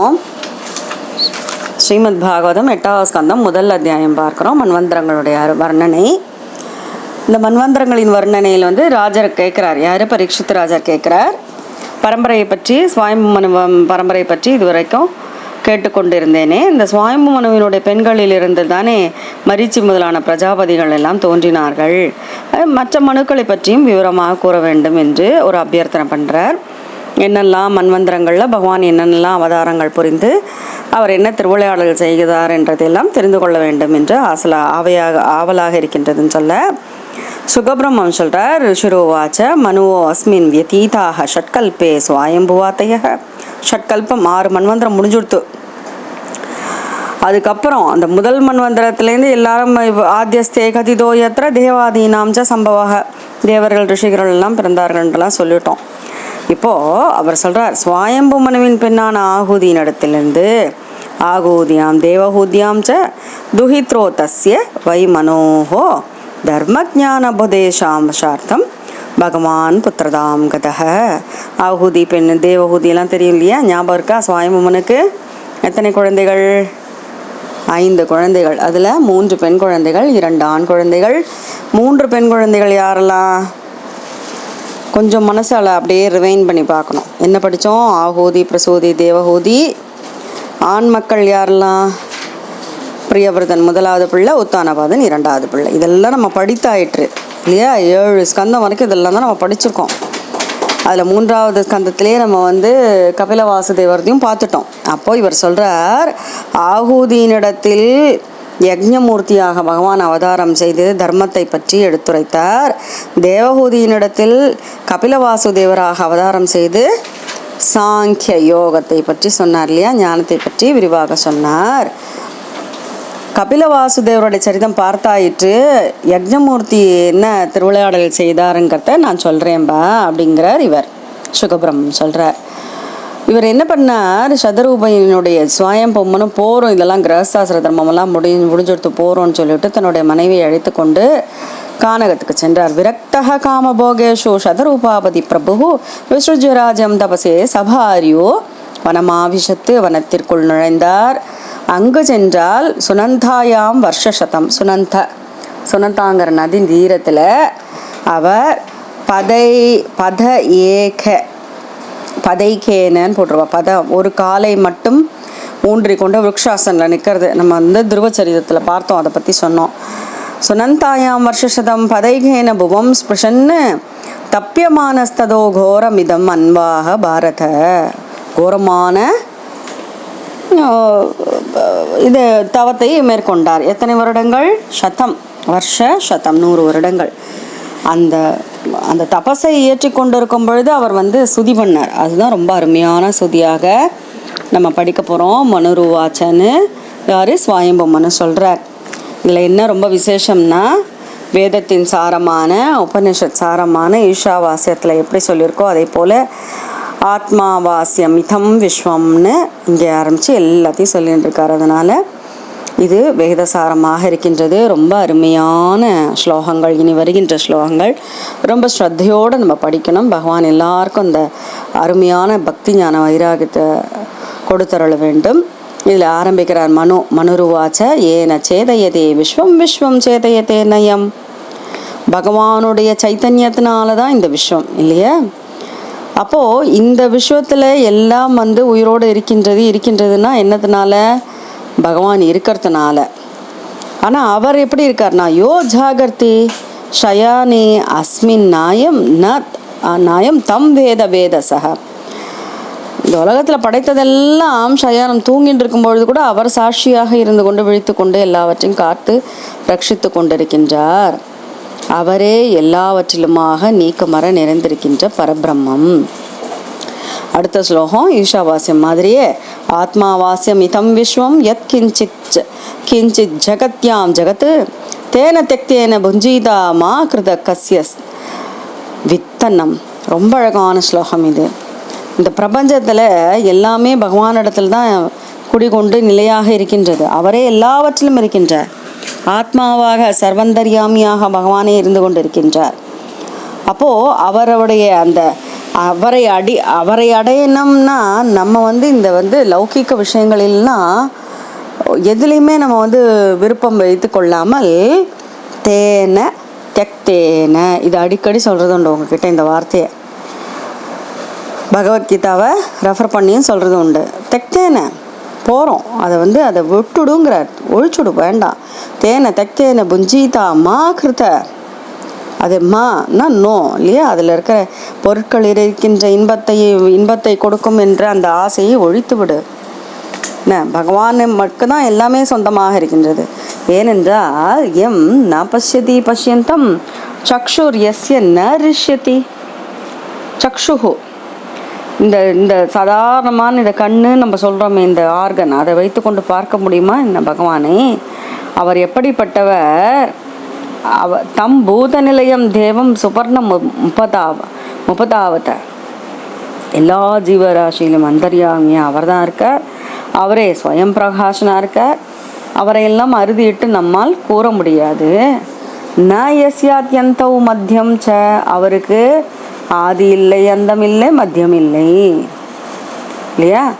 ஓம் ஸ்ரீமத் பாகவதம் எட்டாவது ஸ்கந்தம் முதல் அத்தியாயம் பார்க்குறோம் மன்வந்திரங்களுடைய வர்ணனை. இந்த மன்வந்திரங்களின் வர்ணனையில் வந்து ராஜர் கேட்குறார். யார்? பரீட்சித் ராஜர் கேட்குறார். பரம்பரையை பற்றி சுவாயம்பு மனுவம் பரம்பரை பற்றி இதுவரைக்கும் கேட்டுக்கொண்டிருந்தேனே. இந்த சுவாயம்பு மனுவினுடைய பெண்களில் இருந்து தானே மரீச்சி முதலான பிரஜாபதிகள் எல்லாம் தோன்றினார்கள். மற்ற மனுக்களை பற்றியும் விவரமாக கூற வேண்டும் என்று ஒரு அபியர்த்தனை பண்ணுறார் என்னெல்லாம் மன்வந்திரங்களில் பகவான் என்னென்னலாம் அவதாரங்கள் புரிந்து அவர் என்ன திருவிளையாடல் செய்கிறார் என்றதெல்லாம் தெரிந்து கொள்ள வேண்டும் என்று ஆசலா ஆவையாக ஆவலாக இருக்கின்றதுன்னு சொல்ல சுகபிரம்மம் சொல்கிறார் ரிஷுரோவாச்ச மனுவோ அஸ்மின் வியதீதாக ஷட்கல்பே சுவாயம்புவாத்தைய ஷட்கல்பம் ஆறு மன்வந்திரம் முடிஞ்சுடுத்து. அதுக்கப்புறம் அந்த முதல் மன்வந்திரத்துலேருந்து எல்லாரும் ஆத்தியஸ்தே கதிதோ யத்திர ச சம்பவாக தேவர்கள் ரிஷிகர்கள் எல்லாம் பிறந்தார்கள்ன்றலாம் சொல்லிட்டோம். இப்போ அவர் சொல்றார் சுவாயம்பு மனுவின் பெண்ணான ஆகுதி நடத்திலிருந்து ஆகூதியாம் தேவஹூதியாம் ச துஹித்ரோ தஸ்ய வை மனோஹோ தர்ம ஜானபுதேசாம்சார்த்தம் பகவான் புத்திரதாம் கதக ஆகுதி பெண் தேவஹூதியெல்லாம் தெரியும் இல்லையா? ஞாபகம் இருக்கா? சுவாயம்புமனுக்கு எத்தனை குழந்தைகள்? ஐந்து குழந்தைகள். அதில் மூன்று பெண் குழந்தைகள் இரண்டு ஆண் குழந்தைகள். மூன்று பெண் குழந்தைகள் யாரெல்லாம்? கொஞ்சம் மனசால் அப்படியே ரிவைன் பண்ணி பார்க்கணும். என்ன படித்தோம் ஆகோதி பிரசூதி தேவஹூதி. ஆண் மக்கள் யாரெல்லாம்? பிரியவர்தன் முதலாவது பிள்ளை உத்தானபாதன் இரண்டாவது பிள்ளை. இதெல்லாம் நம்ம படித்தாயிற்று. இல்லையா? ஏழு ஸ்கந்தம் வரைக்கும் இதெல்லாம் தான் நம்ம படிச்சிருக்கோம். அதில் மூன்றாவது ஸ்கந்தத்திலேயே நம்ம வந்து கபில வாசுதேவரத்தையும் பார்த்துட்டோம். அப்போ இவர் சொல்கிறார் ஆகூதியினிடத்தில் யக்ஞமூர்த்தியாக பகவான் அவதாரம் செய்து தர்மத்தை பற்றி எடுத்துரைத்தார். தேவகூதியினிடத்தில் கபில வாசுதேவராக அவதாரம் செய்து சாங்கிய யோகத்தை பற்றி சொன்னார் இல்லையா? ஞானத்தை பற்றி விரிவாக சொன்னார். கபில வாசுதேவருடைய சரிதம் பார்த்தாயிற்று யக்ஞமூர்த்தி என்ன திருவிளையாடல் செய்தாருங்கிறத நான் சொல்கிறேன்பா அப்படிங்கிறார் இவர். சுகபிரம் சொல்கிறார் இவர் என்ன பண்ணார்? சதரூபையனுடைய சுவாயம் பொம்மனும் போகிறோம் இதெல்லாம் கிரகஸ்தாசிர தர்மமெல்லாம் முடி முடிஞ்செடுத்து போகிறோம்னு சொல்லிட்டு தன்னுடைய மனைவியை அழைத்து கொண்டு கானகத்துக்கு சென்றார். விரக்தக காமபோகேஷு சதரூபாபதி பிரபு விஸ்ருஜராஜம் தபசே சபாரியோ வனமாவிஷத்து வனத்திற்குள் நுழைந்தார். அங்கு சென்றால் சுனந்தாயாம் வருஷசதம். சுனந்த சுனந்தாங்கிற நதி தீரத்தில் அவர் பதை பத ஏக பதைக்கேனன்னு போட்டுருவா பதம் ஒரு காலை மட்டும் ஊன்றி கொண்டு விருக்ஷாசனில் நிற்கிறது. நம்ம வந்து துருவச்சரிதத்தில் பார்த்தோம் அதை பற்றி சொன்னோம். சுனந்தாயாம் வருஷசதம் பதைகேன புவம் ஸ்பிருஷன்னு தப்பியமானஸ்ததோ கோரமிதம் அன்பாக பாரத. கோரமான இது தவத்தை மேற்கொண்டார். எத்தனை வருடங்கள்? சதம் வருஷ சதம் நூறு வருடங்கள். அந்த அந்த தபஸை ஏற்றி கொண்டிருக்கும் பொழுது அவர் வந்து சுதி பண்ணார். அதுதான் ரொம்ப அருமையான சுதியாக நம்ம படிக்க போகிறோம் மனுருவாச்சன்னு யார்? சுவாயம்பொம்மன்னு சொல்கிறார் இதில் என்ன ரொம்ப விசேஷம்னா வேதத்தின் சாரமான உபனிஷத் சாரமான ஈஷாவாசியத்தில் எப்படி சொல்லியிருக்கோ அதே போல் ஆத்மாவாசியம் இதம் விஸ்வம்னு இங்கே ஆரம்பித்து எல்லாத்தையும் சொல்லிட்டு இருக்காரு அதனால் இது வேதசாரமாக இருக்கின்றது. ரொம்ப அருமையான ஸ்லோகங்கள். இனி வருகின்ற ஸ்லோகங்கள். ரொம்ப ஸ்ரத்தையோடு நம்ம படிக்கணும். பகவான் எல்லாருக்கும் இந்த அருமையான பக்தி ஞான வைராகியத்தை கொடுத்தருள வேண்டும். இதில் ஆரம்பிக்கிறார் மனு மனுருவாச்ச ஏன சேதையதே விஸ்வம் விஸ்வம் சேதையதே நயம். பகவானுடைய சைத்தன்யத்தினால தான் இந்த விஸ்வம் இல்லையா? அப்போது இந்த விஷயத்தில் எல்லாம் வந்து உயிரோடு இருக்கின்றது இருக்கின்றதுன்னா என்னத்தினால? பகவான் இருக்கிறதுனால. ஆனால் அவர் எப்படி இருக்கார்னா யோ ஜாகர்த்தி ஷயானி அஸ்மின் நாயம் ந நாயம் தம் வேத வேத சக இந்த உலகத்தில் படைத்ததெல்லாம் ஷயானம் தூங்கிட்டு இருக்கும்பொழுது கூட அவர் சாட்சியாக இருந்து கொண்டு விழித்து கொண்டு எல்லாவற்றையும் காத்து ரட்சித்து கொண்டிருக்கின்றார். அவரே எல்லாவற்றிலுமாக நீக்கமர நிறைந்திருக்கின்ற பரபிரம்மம். அடுத்த ஸ்லோகம் ஈஷாவாசியம் மாதிரியே ஆத்மாவாஸ்யம் இதம் விஸ்வம் யத் கிஞ்சித் ஜ- கிஞ்சித் ஜகத்யாம் ஜகத் தேன தெக்தேன புஞ்சீதா மா கிருத கசியஸ் வித்தனம் ரொம்ப அழகான ஸ்லோகம் இது. இந்த பிரபஞ்சத்தில் எல்லாமே பகவானிடத்தில் தான் குடிகொண்டு நிலையாக இருக்கின்றது. அவரே எல்லாவற்றிலும் இருக்கின்றார். ஆத்மாவாக சர்வந்தர்யாமியாக பகவானே இருந்து கொண்டிருக்கின்றார். அப்போது அவருடைய அந்த அவரை அடி அவரை அடையணும்னா நம்ம வந்து இந்த வந்து லௌகிக்க விஷயங்களில்னா எதுலேயுமே நம்ம வந்து விருப்பம் வைத்து கொள்ளாமல் தேன தெக்தேன இது அடிக்கடி சொல்கிறது உண்டு உங்ககிட்ட இந்த வார்த்தையை. பகவத்கீதாவை ரெஃபர் பண்ணியும் சொல்கிறது உண்டு. தெக்தேன போகிறோம் அதை வந்து அதை விட்டுடுங்கிற ஒழிச்சுடு வேண்டாம். தேனை தெக்தேன புஞ்சீதா மா கிருத்த. அது மானா நோ இல்லையா? அதில் இருக்கிற பொருட்கள் இருக்கின்ற இன்பத்தை இன்பத்தை கொடுக்கும் என்ற அந்த ஆசையை ஒழித்துவிடு. என்ன பகவான் மட்டும்தான் எல்லாமே சொந்தமாக இருக்கின்றது. ஏனென்றால் எம் ந பசியதி பசியந்தம் சக்ஷுர் எஸ்ய ந ரிஷ்யதி. சக்ஷுஹு. இந்த இந்த சாதாரணமான இந்த கண்ணு நம்ம சொல்கிறோமே இந்த ஆர்கன் அதை வைத்துக்கொண்டு பார்க்க முடியுமா என்ன பகவானே? அவர் எப்படிப்பட்டவர்? அவ தம் பூத நிலையம் தேவம் சுபர்ண மு- முப்பதாவ முப்பதாவத எல்லா ஜீவராசியிலும் அந்தர்யாமியாக அவர் தான் இருக்கார் அவரே ஸ்வயம் பிரகாசனாக இருக்கார் அவரையெல்லாம் அறுதிட்டு நம்மால் கூற முடியாது. ந யஸ்யாத்யந்தௌ மத்தியம் ச. அவருக்கு ஆதி இல்லை அந்தம் இல்லை மத்தியம் இல்லை. இல்லையா?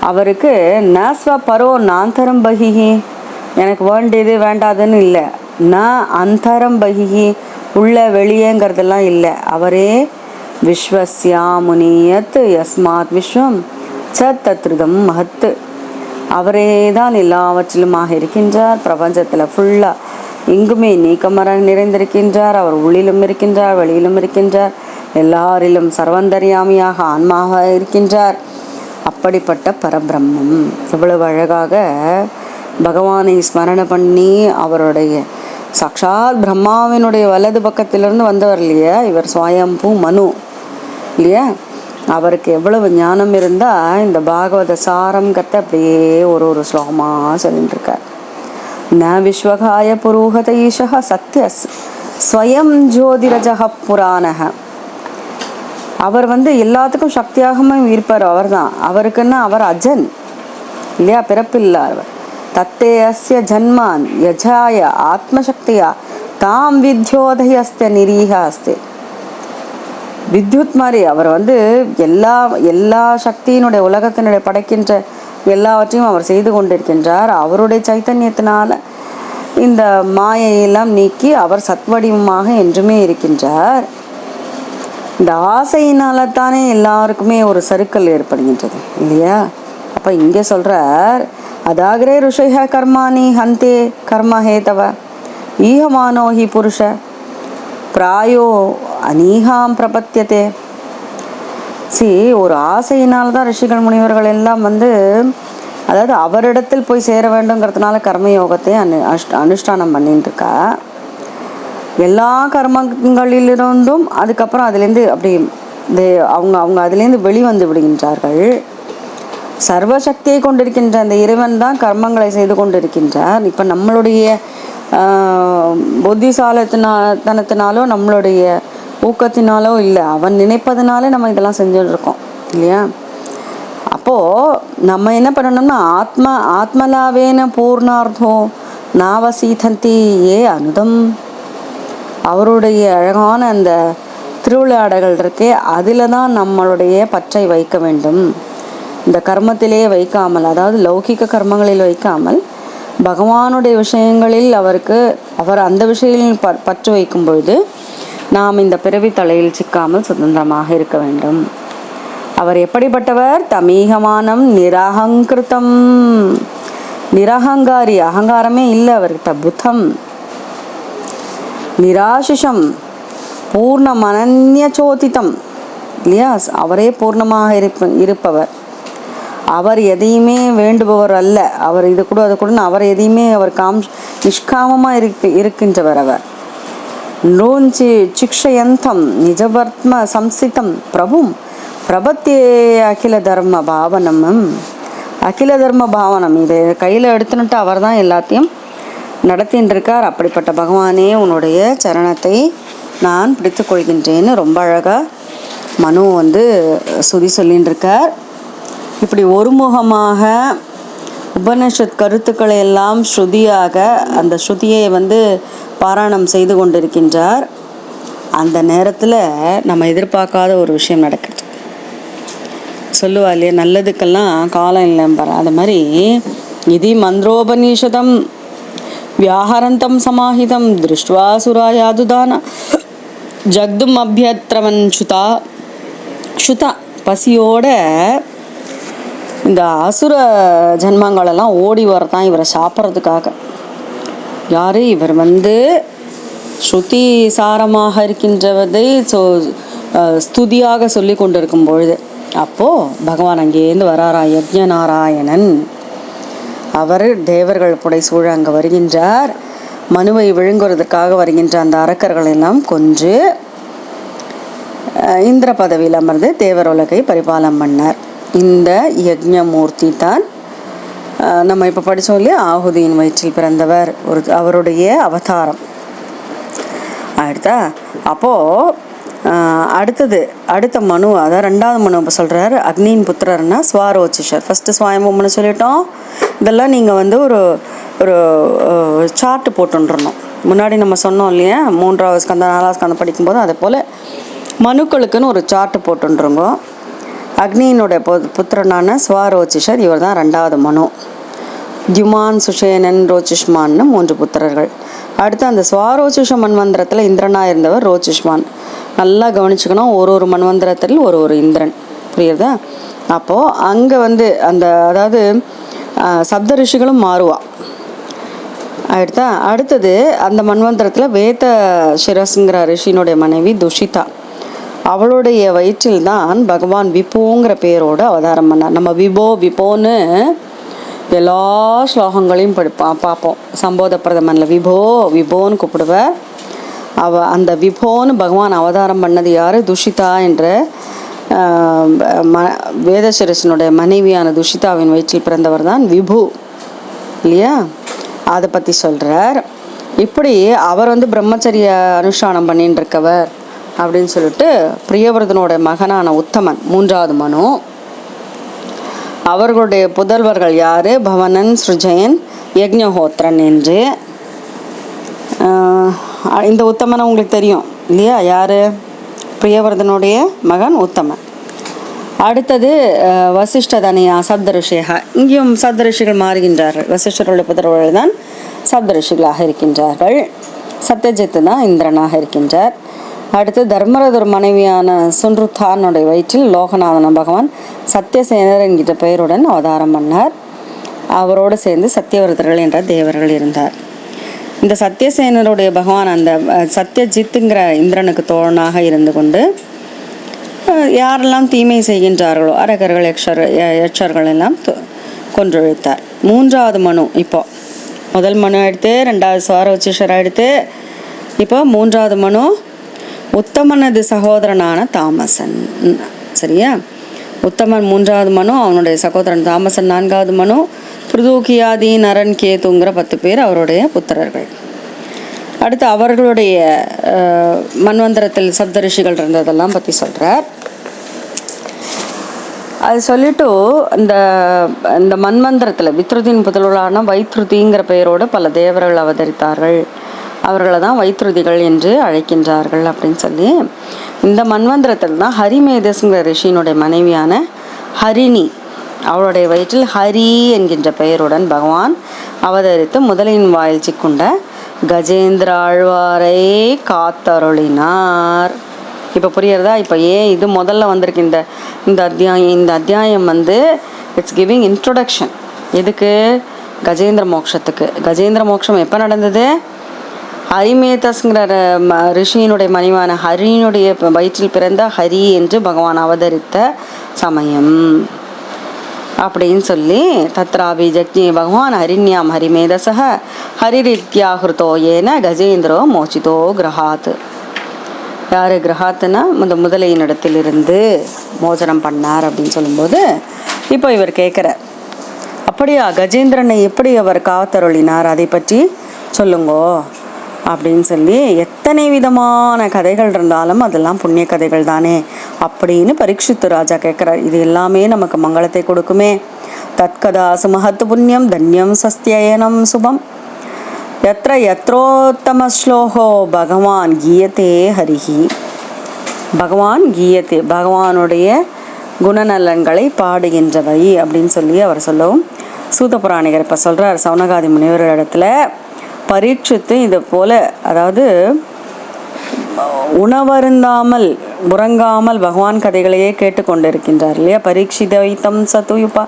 அவருக்கு ந ஸ்வ பரோ நாந்தரம் பகிஹி. எனக்கு வேண்டியது வேண்டாதுன்னு இல்லை. ந அந்தரம் பகிஹி. உள்ள வெளியேங்கிறதெல்லாம் இல்லை. அவரே விஸ்வஸ்யா முனியத் யஸ்மாத் விஸ்வம் ச தத்ருதம் மகத்து அவரே தான் எல்லாவற்றிலுமாக இருக்கின்றார். பிரபஞ்சத்தில் ஃபுல்லாக எங்குமே நீக்கமர நிறைந்திருக்கின்றார். அவர் உள்ளிலும் இருக்கின்றார் வெளியிலும் இருக்கின்றார். எல்லாரிலும் சர்வந்தரியாமியாக ஆன்மாக இருக்கின்றார். அப்படிப்பட்ட பரபிரம்மம். இவ்வளவு அழகாக பகவானை ஸ்மரணை பண்ணி அவருடைய சாக்ஷாத் பிரம்மாவினுடைய வலது பக்கத்திலிருந்து வந்தவர் இல்லையா? இவர் சுவயம்பூ மனு. இல்லையா? அவருக்கு எவ்வளவு ஞானம் இருந்தால் இந்த பாகவத சாரம் அப்படியே ஒரு ஒரு ஸ்லோகமாக சொல்லிட்டு இருக்கார் ந விஸ்வகாய புரோகத ஈஷக சத்திய ஸ்வயம் ஜோதிரஜக புராணக அவர் வந்து எல்லாத்துக்கும் சக்தியாகவும் இருப்பார் அவர்தான். அவருக்குன்னா அவர் அஜன். இல்லையா? பிறப்பில்லார் தத்தே அஸ்ய ஜன்மான் யஜாய ஆத்மசக்தியா. தாம் வித்யோதயஸ்த நிரீக அஸ்தி வித்யுத் மாதிரி அவர் வந்து எல்லா எல்லா சக்தியினுடைய உலகத்தினுடைய படைக்கின்ற எல்லாவற்றையும் அவர் செய்து கொண்டிருக்கின்றார். அவருடைய சைத்தன்யத்தினால இந்த மாயையெல்லாம் நீக்கி அவர் சத்வடிவமாக என்றுமே இருக்கின்றார். இந்த ஆசையினால தானே எல்லாருக்குமே ஒரு சருக்கல் ஏற்படுகின்றது இல்லையா? அப்போ இங்கே சொல்கிறார் அதாகிரே ருஷய கர்மாணி ஹந்தே கர்ம ஹேதவ ஈகமானோஹி புருஷ பிராயோ அநீகாம் பிரபத்தியதே. சி ஒரு ஆசையினால் தான் ரிஷிகள் முனிவர்கள் எல்லாம் வந்து அதாவது அவரிடத்தில் போய் சேர வேண்டுங்கிறதுனால கர்மயோகத்தை அனு அனுஷ்டானம் பண்ணிட்டு இருக்கா எல்லா கர்மங்களிலிருந்தும் அதுக்கப்புறம் அதுலேருந்து அப்படி இந்த அவங்க அவங்க அதுலேருந்து வெளிவந்து விடுகின்றார்கள். சர்வசக்தியை கொண்டிருக்கின்ற அந்த இறைவன் தான் கர்மங்களை செய்து கொண்டிருக்கின்றார். இப்போ நம்மளுடைய புத்திசாலத்தினா தனத்தினாலோ நம்மளுடைய ஊக்கத்தினாலோ இல்லை அவன் நினைப்பதனாலே நம்ம இதெல்லாம் செஞ்சுட்டு இருக்கோம் இல்லையா? அப்போது நம்ம என்ன பண்ணணும்னா ஆத்ம ஆத்மலாவேன பூர்ணார்த்தோ நாவசீதந்தி ஏ அனுதம். அவருடைய அழகான அந்த திருவிளையாடல்கள் இருக்கே அதில் தான் நம்மளுடைய பற்றை வைக்க வேண்டும். இந்த கர்மத்திலே வைக்காமல் அதாவது லௌகிக கர்மங்களில் வைக்காமல் பகவானுடைய விஷயங்களில் அவருக்கு அவர் அந்த விஷயங்களில் ப பற்று வைக்கும் பொழுது நாம் இந்த பிறவி தலையில் சிக்காமல் சுதந்திரமாக இருக்க வேண்டும். அவர் எப்படிப்பட்டவர்? தமீகமானம் நிராகங்கிருத்தம். நிரகங்காரி அகங்காரமே இல்லை அவர்கிட்ட புத்தம். நிராசிஷம் பூர்ணம் சோதித்தம் இல்லையா? அவரே பூர்ணமாக இருப்ப இருப்பவர். அவர் எதையுமே வேண்டுபவர் அல்ல. அவர் இது கூட அது கூட அவர் எதையுமே அவர் காம் நிஷ்காமமாக இருக்க இருக்கின்றவர் அவர். நோஞ்சி சிக்ஷயந்தம் నిజవర్త్మ సంస్థితం ప్రభుం பிரபத்தியே அகில தர்ம பாவனமும். அகில தர்ம பாவனம். இதை கையில் எடுத்துனுட்டு அவர் தான் எல்லாத்தையும் நடத்தின்னு இருக்கார் அப்படிப்பட்ட பகவானே உன்னுடைய சரணத்தை நான் பிடித்து கொள்கின்றேன்னு ரொம்ப அழகாக மனு வந்து சுதி சொல்லின்னு இருக்கார் இப்படி ஒருமுகமாக உபனிஷத் கருத்துக்களை எல்லாம் ஸ்ருதியாக அந்த ஸ்ருதியை வந்து பாராயணம் செய்து கொண்டிருக்கின்றார். அந்த நேரத்தில் நம்ம எதிர்பார்க்காத ஒரு விஷயம் நடக்குது சொல்லுவா இல்லையா நல்லதுக்கெல்லாம் காலம் இல்லைம்பார் அது மாதிரி இது மந்திரோபநிஷதம் வியாஹரந்தம் சமாஹிதம் திருஷ்டுவா சுராயாதுதான ஜக்தும் அபியத்ரவன் சுதா சுதா பசியோட இந்த அசுர ஜன்மங்களெல்லாம் ஓடி வரதான் இவரை சாப்பிட்றதுக்காக. யாரு? இவர் வந்து ஸ்ருதி சாரமாக இருக்கின்றதை ஸோ ஸ்துதியாக சொல்லி கொண்டிருக்கும் பொழுது அப்போது பகவான் அங்கேருந்து வராரா? யஜ்ய நாராயணன் அவர் தேவர்கள் புடை சூழ அங்கே வருகின்றார். மனுவை விழுங்குறதுக்காக வருகின்ற அந்த அரக்கர்கள் எல்லாம் கொன்று இந்திர பதவியில் அமர்ந்து தேவர் உலகை பரிபாலம் பண்ணார். இந்த யஜ்ஞமூர்த்தி தான் நம்ம இப்போ படித்தோம் இல்லையா? ஆகுதியின் வயிற்றில் பிறந்தவர். ஒரு அவருடைய அவதாரம். அடுத்தா அப்போது அடுத்தது அடுத்த மனு அதான் ரெண்டாவது மனு இப்போ சொல்கிறார் அக்னியின் புத்திரர்னா ஸ்வாரோச்சிஷர். ஃபஸ்ட்டு சுவாயம்பும்னு சொல்லிட்டோம். இதெல்லாம் நீங்கள் வந்து ஒரு ஒரு சார்ட்டு போட்டுன்றணும் முன்னாடி நம்ம சொன்னோம் இல்லையா? மூன்றாவது ஸ்கந்தம் நாலாவது ஸ்கந்தம் படிக்கும்போது அதே போல் மனுக்களுக்குன்னு ஒரு சார்ட்டு போட்டுருங்கோ அக்னியினுடைய பு- புத்திரனான ஸ்வாரோச்சிஷர் இவர் தான் ரெண்டாவது மனு. தியுமான் சுஷேனன் ரோச்சிஷ்மான்னு மூன்று புத்திரர்கள். அடுத்து அந்த ஸ்வாரோச்சிஷ மன்வந்திரத்தில் இந்திரனாக இருந்தவர் ரோச்சிஷ்மான். நல்லா கவனிச்சுக்கணும் ஒரு ஒரு மன்வந்திரத்தில் ஒரு ஒரு இந்திரன். புரியுதா அப்போது அங்கே வந்து அந்த அதாவது சப்த ரிஷிகளும் மாறுவா. அடுத்தா அடுத்தது அந்த மன்வந்திரத்தில் வேத சிரஸ்ங்கிற ரிஷியினுடைய மனைவி துஷிதா. அவளுடைய வயிற்றில் தான் பகவான் விபுங்கிற பேரோடு அவதாரம் பண்ணார். நம்ம விபோ விபோன்னு எல்லா ஸ்லோகங்களையும் படிப்பா பார்ப்போம். சம்போத பிரதமனில் விபோ விபோன்னு கூப்பிடுவார் அவ அந்த விபோன்னு பகவான் அவதாரம் பண்ணது யார்? துஷிதா என்ற ம வேதசிரசனுடைய மனைவியான துஷிதாவின் வயிற்றில் பிறந்தவர் தான் விபு. இல்லையா? அதை பற்றி சொல்கிறார் இப்படி அவர் வந்து பிரம்மச்சரிய அனுஷ்டானம் பண்ணின்னு இருக்கவர். அப்படின்னு சொல்லிட்டு பிரியவர்தனோட மகனான உத்தமன் மூன்றாவது மனு. அவர்களுடைய புதல்வர்கள் யார்? பவனன் ஸ்ருஜயன் யக்ஞஹோத்ரன் என்று. இந்த உத்தமன் உங்களுக்கு தெரியும் இல்லையா? யார்? பிரியவர்தனுடைய மகன் உத்தமன். அடுத்தது வசிஷ்டதனியா வசிஷ்ட இங்கேயும் சப்தரிஷிகள் மாறுகின்றார்கள். வசிஷ்டருடைய புதல்வர்கள் தான் சப்தரிஷிகளாக இருக்கின்றார்கள். சத்யஜித்து தான் இந்திரனாக இருக்கின்றார். அடுத்து தர்மரதர் மனைவியான சுன்ருத்தானுடைய வயிற்றில் லோகநாதன பகவான் சத்யசேனர் என்கிற பெயருடன் அவதாரம் பண்ணார். அவரோடு சேர்ந்து சத்தியவர்தர்கள் என்ற தேவர்கள் இருந்தார். இந்த சத்தியசேனருடைய பகவான் அந்த சத்யஜித்துங்கிற இந்திரனுக்கு தோழனாக இருந்து கொண்டு யாரெல்லாம் தீமை செய்கின்றார்களோ அரகர்கள் யக்ஷர் யக்ஷர்கள் எல்லாம் கொன்றொழித்தார் மூன்றாவது மனு இப்போ. முதல் மனு எடுத்து ரெண்டாவது சுவாரோச்சிஷர் எடுத்து இப்போ மூன்றாவது மனு உத்தமனது சகோதரனான தாமசன். சரியா? உத்தமன் மூன்றாவது மனு அவனுடைய சகோதரன் தாமசன் நான்காவது மனு பிருதூகியாதி நரன் கேதுங்கிற பத்து பேர் அவருடைய புத்திரர்கள். அடுத்து அவர்களுடைய மன்வந்தரத்தில் சப்தரிஷிகள் இருந்ததெல்லாம் பற்றி சொல்கிறார் அது சொல்லிட்டு இந்த இந்த மன்மந்திரத்தில் வித்ருதின் புதல்வரான வைத்ருதிங்கிற பெயரோடு பல தேவர்கள் அவதரித்தார்கள். அவர்களை தான் வைத்திருதிகள் என்று அழைக்கின்றார்கள் அப்படின்னு சொல்லி இந்த மன்வந்திரத்தில் தான் ஹரிமேதஸ்ங்கிற ரிஷியினுடைய மனைவியான ஹரிணி அவளுடைய வயிற்றில் ஹரி என்கின்ற பெயருடன் பகவான் அவதரித்து முதலின் வாயில் சிக்குண்ட கஜேந்திர ஆழ்வாரை காத்தருளினார். இப்போ புரியுறதா இப்போ ஏன் இது முதல்ல வந்திருக்கு? இந்த இந்த அத்தியாயம் இந்த அத்தியாயம் வந்து இட்ஸ் கிவிங் இன்ட்ரொடக்ஷன் எதுக்கு? கஜேந்திர மோட்சத்துக்கு. கஜேந்திர மோட்சம் எப்போ நடந்தது? ஹரிமேதஸ்ங்கிற ம- ரிஷியினுடைய மனைவான ஹரியினுடைய வயிற்றில் பிறந்த ஹரி என்று பகவான் அவதரித்த சமயம். அப்படின்னு சொல்லி தத்ராபி ஜக்ஞே பகவான் ஹரிண்யாம் ஹரிமேதசக ஹரிரித்யாகிருத்தோ ஏன கஜேந்திரோ மோச்சிதோ கிரகாத். யார் கிரகாத்துனா இந்த முதலையினிடத்திலிருந்து மோசனம் பண்ணார் அப்படின்னு சொல்லும்போது இப்போ இவர் கேட்குறார் அப்படியா கஜேந்திரனை எப்படி அவர் காத்தருளினார்? அதை பற்றி சொல்லுங்கோ. அப்படின்னு சொல்லி எத்தனை விதமான கதைகள் இருந்தாலும் அதெல்லாம் புண்ணிய கதைகள் தானே அப்படின்னு பரீட்சித்து ராஜா கேட்குறார். இது எல்லாமே நமக்கு மங்களத்தை கொடுக்குமே. தத்கதா சுமஹத் புண்ணியம் தன்யம் சஸ்தியனம் சுபம். எத்திர எத்ரோத்தம ஸ்லோகோ பகவான் கீயத்தே ஹரிஹி. பகவான் கீயத்தே பகவானுடைய குணநலன்களை பாடுகின்றவை அப்படின்னு சொல்லி அவர் சொல்லவும் சூத புராணிகர் இப்போ சொல்கிறார் சவுனகாதி முனிவர் இடத்துல பரீட்சித்து இது போல அதாவது உணவருந்தாமல் உறங்காமல் பகவான் கதைகளையே கேட்டுக்கொண்டிருக்கின்றார் இல்லையா? பரீட்சிதைத்தம் சதுயுபா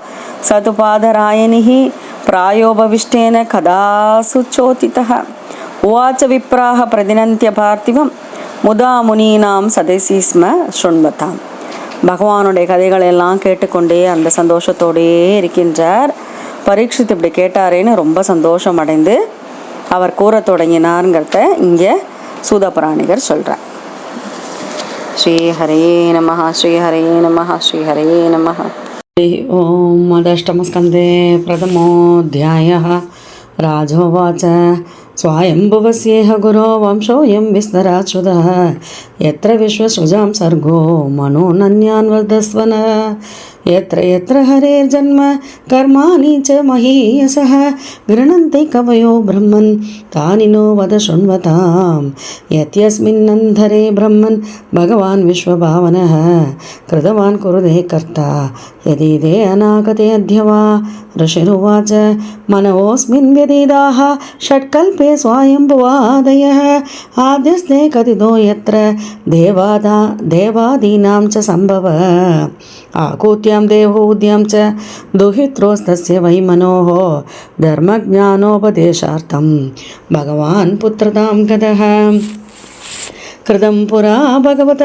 சதுபாதராயணிகி பிராயோபவிஷ்டேன கதாசு சுச்சோதிதா உவாச்ச விப்ராக பிரதினந்திய பார்த்திவம் முதா முனீனாம் சதசி ஸ்ம ஸ்ருண்வதாம் பகவானுடைய கதைகளை எல்லாம் கேட்டுக்கொண்டே அந்த சந்தோஷத்தோடையே இருக்கின்றார். பரீட்சித் இப்படி கேட்டாரேன்னு ரொம்ப சந்தோஷம் அடைந்து அவர் கூறத் தொடங்கினாருங்கிறத இங்கே சூதபுராணிகர் சொல்கிறார் ஸ்ரீ ஹரே நமः ஸ்ரீ ஹரே நமः ஸ்ரீ ஹரே நமः ॐ अदष्टमस्कन्धे प्रथमोऽध्यायः राजोवाच स्वायम्भुवस्येह गुरो वंशोऽयं विस्तराच्युतः यत्र विश्वसृजां सर्गो मनोनन्यान् वदस्वन यत्र यत्र हरेर्जन्म कर्माणि च महीयसः गृह्णन्ति कवयो ब्रह्मन् तानि नो वद शृण्वतां यत्यस्मिन्नन्धरे ब्रह्मन् भगवान् विश्वभावनः कृतवान् कुरुदे कर्ता यदि ते अनागते अद्य वा ऋषिरुवाच मनवोऽस्मिन् व्यतीताः षट्कल्पे स्वायम्भुवादयः आद्यस्ते कथितो यत्र देवादा देवादीनां च सम्भव आकूत्यां देवहूद्यां च दुहित्रोस्तस्य वै मनोः धर्मज्ञानोपदेशार्थं। भगवान् पुत्रतां गतः। కృతం పురా భగవత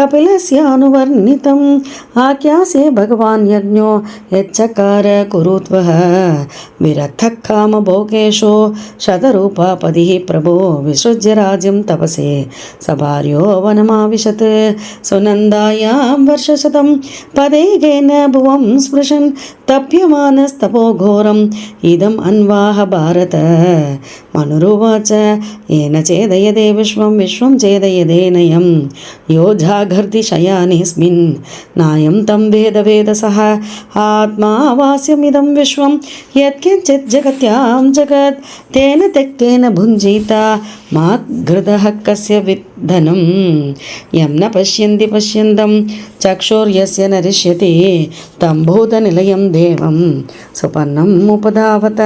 కపిలస్యానువర్ణితం. ఆఖ్యాసే భగవాన్ యజ్ఞో యచ్చకార కురుత్వ. విరక్త కామభోగేషో శతరూపాపది ప్రభో విసృజ్య రాజ్యం తపసే సభార్యో వనమావిశత్. సునందాయాం వర్షశతం పదేగేన భువం స్పృశన్ तप्यमानस्तपो घोरम् इदम् अन्वाह भारत मनुरुवाच येन चेदयदे विश्वं विश्वं चेदयदेनयं यो जागर्ति शयानेऽस्मिन् नायं तं वेद वेदसः आत्मा वास्यमिदं विश्वं यत्किञ्चित् जगत्यां जगत् तेन त्यक्तेन भुञ्जीता माघृतः कस्य विद्धनं यं न पश्यन्ति पश्यन्तं चक्षुर्यस्य न रिष्यति तं भूतनिलयं देवं सुपन्नम् उपधावत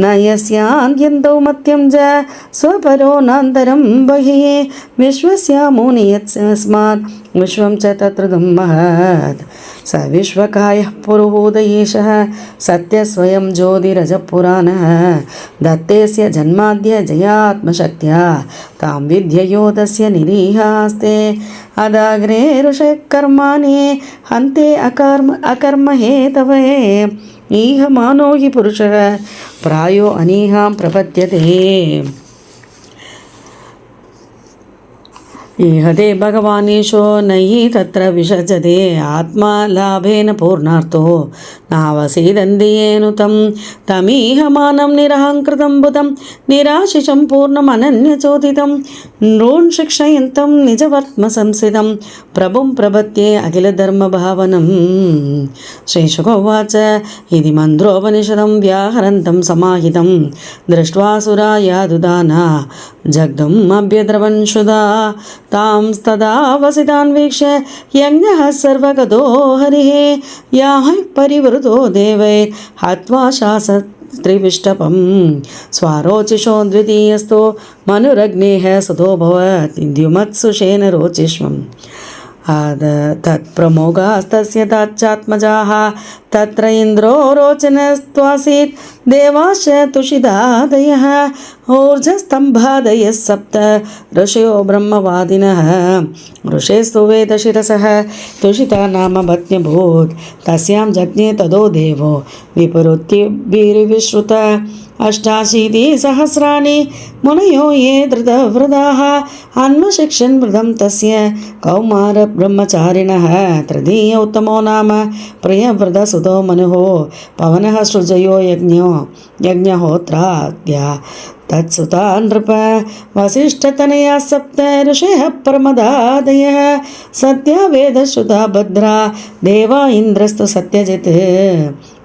न यस्यान्त्यन्तौ मत्यं च स्वपरो नान्तरं बहिः विश्वस्यामूनि यत्स्मात् विश्वं च तत्रदं महत् स विश्वकायः पुरुहूदयेशः सत्यस्वयं ज्योतिरजपुराणः दत्तेस्य जन्माद्य जयात्मशक्त्या तां विद्ययो तस्य तस्य निरीहास्ते अदाग्रे ऋषकर्माणि हन्ते अकर्म अकर्म हेतवे इह मानो हि पुरुषः प्रायो अनीहां प्रपद्यते इहते भगवानीशो नयि तत्र विषजते आत्मा लाभेन पूर्णार्थो నావసీదందియేనుతం తమీహమానం నిరహంకృతం బుధం నిరాశిషం పూర్ణమనన్యచోదితం నృన్ శిక్షయంతం నిజవర్త్మ సంసిదం ప్రభుం ప్రభత్యే అఖిల అఖిలధర్మభావనం శ్రీశుకోవాచ ఇది మంద్రోపనిషదం వ్యాహరంతం సమాహితం దృష్ట్వాసురా యాదుదాన జగ్దం అభ్యద్రవంశుదా తాం తాంస్తదావసితాన్వీక్ష్య యజ్ఞ సర్వగదో హరి యాహ పరివృ मरुतो देवैर्हत्वा शास त्रिविष्टपं स्वारोचिषो द्वितीयस्तो मनुरग्नेः सतो भवत्। द्युमत्सुषेण रोचिष्वम् तत्प्रमोगास्तस्य तच्चात्मजाः, तत्र इन्द्रो रोचनस्त्वासीत्। देवाश्च तुषिदादयः, ऊर्जस्तम्भादयः सप्त ऋषयो ब्रह्मवादिनः। ऋषेस्तु वेदशिरसः तुषिता नाम भज्ञभूत् तस्यां जज्ञे तदो देवो। विपरुत्तिभिर्विश्रुत। अष्टाशीतिसहस्राणि मुनयो ये धृतवृदाः अन्वशिक्षन् वृदं तस्य कौमारब्रह्मचारिणः तृतीय उत्तमो नाम प्रियवृदसुतो मनुः पवनः सृजयो यज्ञो यज्ञहोत्राद्या तत्सुता नृप वसिष्ठतनया सप्त ऋषयः प्रमदादयः सत्या वेदश्रुता भद्रा, देवा इन्द्रस्तु सत्यजित्।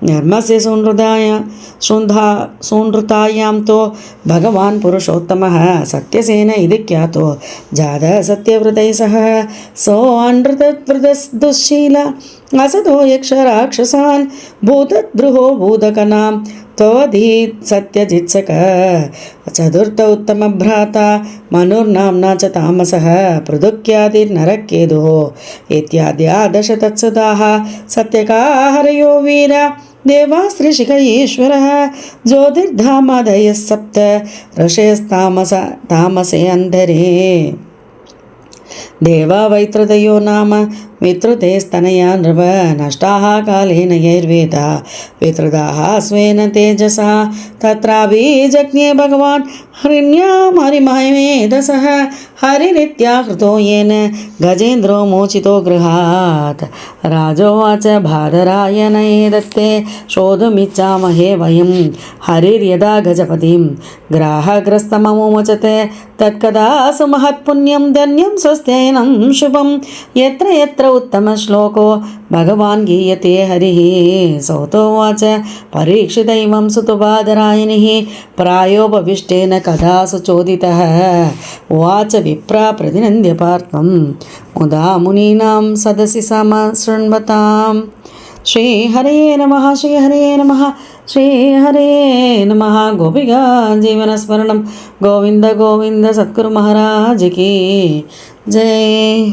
धर्मस्य सुनृदाय शृन्धा सुनृतायां तो भगवान् पुरुषोत्तमः, सत्यसेन इति ख्यातो। जातः सत्यव्रतैः सह सोऽनृतव्रतदुःशील असतो यक्षराक्षसान्, भूतद्रुहो भूतकनां తోధీత్ సత్యజిత్సక చతుర్థ ఉత్తమ భ్రాత మనుర్నామ్నా చ తామస పృథుక్యాదిర్నరకేదో ఇత్యాద్యాదశ తత్సదాహ సత్యకాహరయో వీర దేవాశ్రిషిక ఈశ్వర జ్యోతిర్ధామాదయ సప్త ఋషయస్తామస తామసే అంధరే अन्धरे देवा वैत्रदयो नाम वितृते स्तनया नृप नष्टाः कालेन यैर्वेदा वितृदाः स्वेन तेजसा तत्राभिजज्ञे भगवान् हरिण्यां हरिमहमेधसः हरिरित्याकृतो येन गजेन्द्रो मोचितो गृहात् राजोवाच भादरायणये दत्ते शोधुमिच्छामहे वयं हरिर्यदा गजपतिं ग्राहग्रस्तममुमोचते तत्कदा सुमहत्पुण्यं धन्यं शुभं। यत्र यत्र उत्तमश्लोको भगवान् गीयते हरिः। सौतोवाच परीक्षितैवं सुतुबादरायणिः प्रायोपविष्टेन कदा सुचोदितः। उवाच विप्रा प्रतिनन्द्य पार्थं मुदा मुनीनां सदसि समशृण्वताम् श्रीहरे नमः श्रीहरे नमः श्रीहरे नमः। गोपिका जीवनस्मरणं। गोविन्द गोविन्द सद्गुरु महाराज की जय